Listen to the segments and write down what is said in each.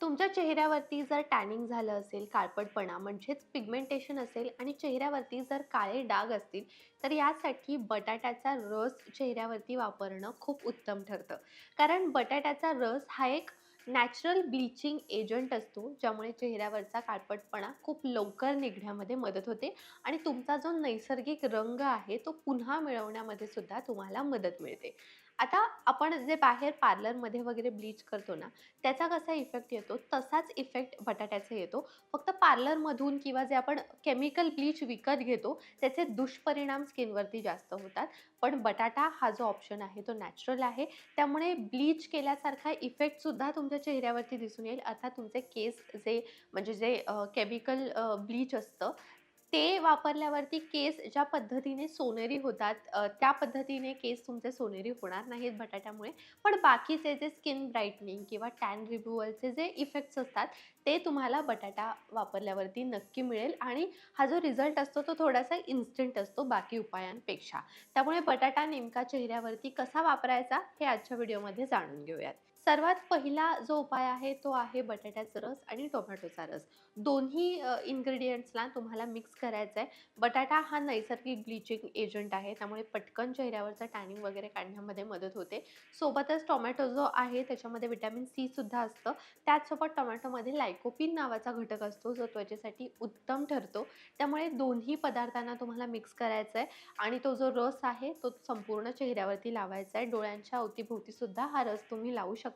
तुमच्या चेहऱ्यावरती जर टॅनिंग झालं असेल, काळपटपणा म्हणजेच पिगमेंटेशन असेल आणि चेहऱ्यावरती जर काळे डाग असतील, तर यासाठी बटाट्याचा रस चेहऱ्यावरती वापरणं खूप उत्तम ठरतं. कारण बटाट्याचा रस हा एक नॅचरल ब्लीचिंग एजंट असतो, ज्यामुळे चेहऱ्यावरचा काळपटपणा खूप लवकर निघण्यामध्ये मदत होते आणि तुमचा जो नैसर्गिक रंग आहे, तो पुन्हा मिळवण्यामध्ये सुद्धा तुम्हाला मदत मिळते. आता आपण जे बाहेर पार्लरमध्ये वगैरे ब्लीच करतो ना, त्याचा कसा इफेक्ट येतो, तसाच इफेक्ट बटाट्याचा येतो. फक्त पार्लरमधून किंवा जे आपण केमिकल ब्लीच विकत घेतो, त्याचे दुष्परिणाम स्किनवरती जास्त होतात. पण बटाटा हा जो ऑप्शन आहे, तो नॅचरल आहे. त्यामुळे ब्लीच केल्यासारखा इफेक्टसुद्धा तुमच्या चेहऱ्यावरती दिसून येईल. अर्थात तुमचे केस जे म्हणजे जे केमिकल ब्लीच असतं, ते वापरल्यावरती केस ज्या पद्धतीने सोनेरी होतात त्या पद्धतीने केस तुमचे सोनेरी होणार नाहीत बटाट्यामुळे. पण बाकीचे जे स्किन ब्राईटनिंग किंवा टॅन रिमूव्हलचे जे इफेक्ट्स असतात, ते तुम्हाला बटाटा वापरल्यावरती नक्की मिळेल आणि हा जो रिझल्ट असतो तो थोडासा इन्स्टंट असतो बाकी उपायांपेक्षा. त्यामुळे बटाटा नेमका चेहऱ्यावरती कसा वापरायचा हे आजच्या व्हिडिओमध्ये जाणून घेऊयात. सर्वात पहिला जो उपाय आहे तो आहे बटाट्याचा रस आणि टोमॅटोचा रस. दोन्ही इन्ग्रेडियंट्सला तुम्हाला मिक्स करायचं आहे. बटाटा हा नैसर्गिक ब्लिचिंग एजंट आहे, त्यामुळे पटकन चेहऱ्यावरचं टॅनिंग वगैरे काढण्यामध्ये मदत होते. सोबतच टोमॅटो जो आहे त्याच्यामध्ये व्हिटॅमिन सी सुद्धा असतं. त्याचसोबत टोमॅटोमध्ये लायकोपिन नावाचा घटक असतो, जो त्वचेसाठी उत्तम ठरतो. त्यामुळे दोन्ही पदार्थांना तुम्हाला मिक्स करायचा आहे आणि तो जो रस आहे तो संपूर्ण चेहऱ्यावरती लावायचा आहे. डोळ्यांच्या अवतीभोवतीसुद्धा हा रस तुम्ही लावू शकता.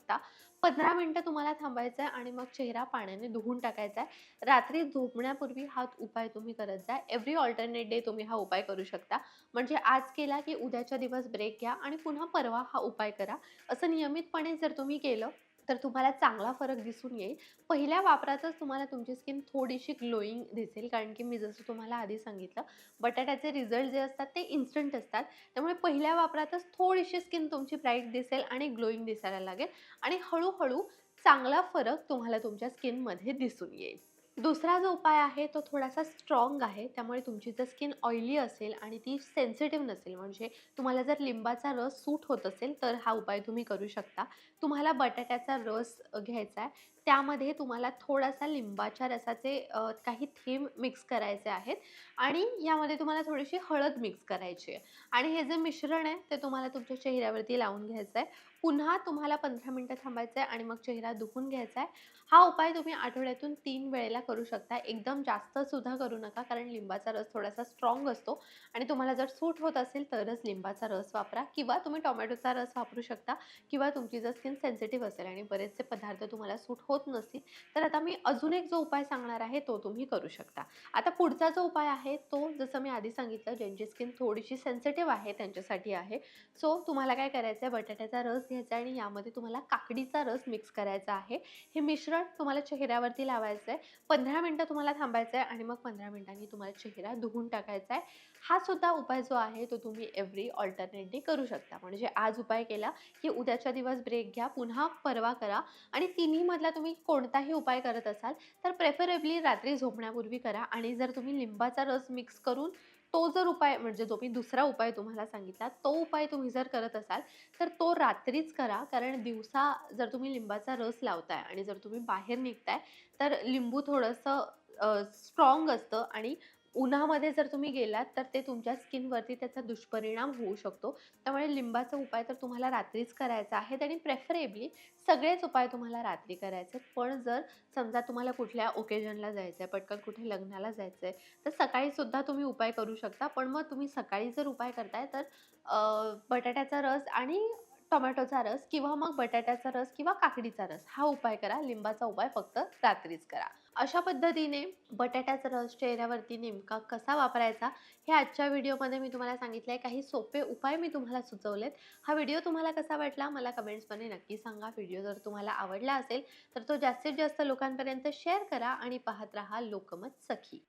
15 मिनिटं तुम्हाला थांबायचं आहे आणि मग चेहरा पाण्याने धुवून टाकायचा आहे. रात्री झोपण्यापूर्वी हा उपाय तुम्ही करत जा. एव्हरी ऑल्टरनेट डे तुम्ही हा उपाय करू शकता. म्हणजे आज केला की उद्याच्या दिवस ब्रेक घ्या आणि पुन्हा परवा हा उपाय करा. असं नियमितपणे जर तुम्ही केलं, तर तुम्हाला चांगला फरक दिसून येईल. पहिल्या वापरातच तुम्हाला तुमची स्किन थोडीशी ग्लोईंग दिसेल, कारण की मी जसं तुम्हाला आधी सांगितलं, बटाट्याचे रिझल्ट जे असतात ते इन्स्टंट असतात. त्यामुळे पहिल्या वापरातच थोडीशी स्किन तुमची ब्राईट दिसेल आणि ग्लोईंग दिसायला लागेल आणि हळूहळू चांगला फरक तुम्हाला तुमच्या स्किनमध्ये दिसून येईल. दुसरा जो उपाय आहे तो थोडासा स्ट्राँग आहे. त्यामुळे तुमची जर स्किन ऑइली असेल आणि ती सेन्सिटिव्ह नसेल, म्हणजे तुम्हाला जर लिंबाचा रस सूट होत असेल, तर हा उपाय तुम्ही करू शकता. तुम्हाला बटाट्याचा रस घ्यायचा आहे. त्यामध्ये तुम्हाला थोडासा लिंबाच्या रसाचे काही थेंब मिक्स करायचे आहेत आणि यामध्ये तुम्हाला थोडीशी हळद मिक्स करायची आहे आणि हे जे मिश्रण आहे ते तुम्हाला तुमच्या चेहऱ्यावरती लावून घ्यायचं आहे. पुन्हा तुम्हाला पंधरा मिनटं थांबायचं आहे आणि मग चेहरा दुखून घ्यायचा आहे. हा उपाय तुम्ही आठवड्यातून तीन वेळेला करू शकता. एकदम जास्त सुद्धा करू नका, कारण लिंबाचा रस थोडासा स्ट्राँग असतो आणि तुम्हाला जर सूट होत असेल तरच लिंबाचा रस वापरा किंवा तुम्ही टोमॅटोचा रस वापरू शकता किंवा तुमची जर स्किन सेन्सिटिव्ह असेल आणि बरेचसे पदार्थ तुम्हाला सूट होत नसतील, तर आता मी अजून एक जो उपाय सांगणार आहे तो तुम्ही करू शकता. आता पुढचा जो उपाय आहे तो जसं मी आधी सांगितलं ज्यांची स्किन थोडीशी सेन्सिटिव्ह आहे त्यांच्यासाठी आहे. सो तुम्हाला काय करायचं आहे बटाट्याचा रस घ्यायचा आणि यामध्ये तुम्हाला काकडीचा रस मिक्स करायचा आहे. हे मिश्रण तुम्हाला चेहऱ्यावरती लावायचं आहे. पंधरा मिनटं तुम्हाला थांबायचं आहे आणि मग पंधरा मिनटांनी तुम्हाला चेहरा धुवून टाकायचा आहे. हा सुद्धा उपाय जो आहे तो तुम्ही एव्हरी ऑल्टरनेटने करू शकता. म्हणजे आज उपाय केला की उद्याच्या दिवस ब्रेक घ्या, पुन्हा परवा करा आणि तिन्हीमधला तुम्ही कोणताही उपाय करत असाल, तर प्रेफरेबली रात्री झोपण्यापूर्वी करा आणि जर तुम्ही लिंबाचा रस मिक्स करून तो जर उपाय म्हणजे जो मी दुसरा उपाय तुम्हाला सांगितला, तो उपाय तुम्ही जर करत असाल, तर तो रात्रीच करा. कारण दिवसा जर तुम्ही लिंबाचा रस लावताय आणि जर तुम्ही बाहेर निघताय, तर लिंबू थोडंसं स्ट्रॉंग स्ट्राँग असतं आणि उन्हामध्ये जर तुम्ही गेलात, तर ते तुमच्या स्किनवरती त्याचा दुष्परिणाम होऊ शकतो. त्यामुळे लिंबाचा उपाय तर तुम्हाला रात्रीच करायचा आहे आणि प्रेफरेबली सगळेच उपाय तुम्हाला रात्री करायचे आहेत. पण जर समजा तुम्हाला कुठल्या ओकेजनला जायचं आहे, पटकन कुठे लग्नाला जायचं आहे, तर सकाळीसुद्धा तुम्ही उपाय करू शकता. पण मग तुम्ही सकाळी जर उपाय करताय, तर बटाट्याचा रस आणि टोमॅटोचा रस किंवा मग बटाट्याचा रस किंवा काकडीचा रस हा उपाय करा. लिंबाचा उपाय फक्त रात्रीच करा. अशा पद्धतीने बटाट्याचा रस चेहऱ्यावरती नेमका कसा वापरायचा हे आजच्या व्हिडिओमध्ये मी तुम्हाला सांगितलं आहे. काही सोपे उपाय मी तुम्हाला सुचवलेत. हा व्हिडिओ तुम्हाला कसा वाटला मला कमेंट्समध्ये नक्की सांगा. व्हिडिओ जर तुम्हाला आवडला असेल तर तो जास्तीत जास्त लोकांपर्यंत शेअर करा आणि पाहत राहा लोकमत सखी.